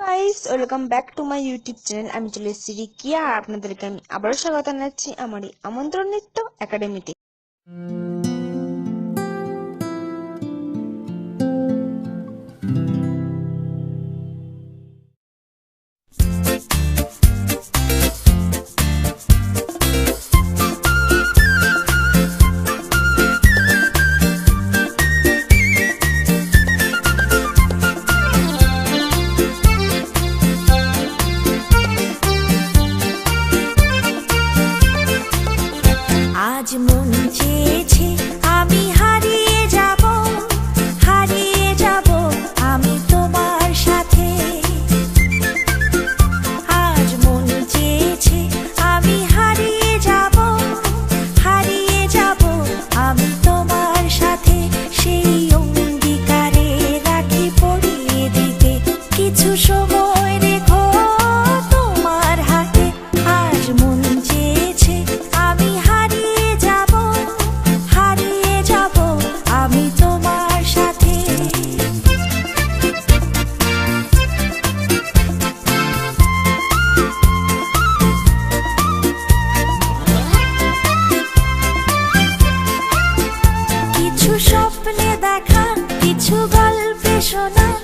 Guys welcome back to my YouTube channel আমি চলে এসেছি রিকিয়া। আর আপনাদেরকে আমি আবারও স্বাগত জানাচ্ছি। আমার এই আমন্ত্রণ নৃত্য একাডেমিতে কিছু স্বপ্নে দেখা কিছু গল্পে শোনা।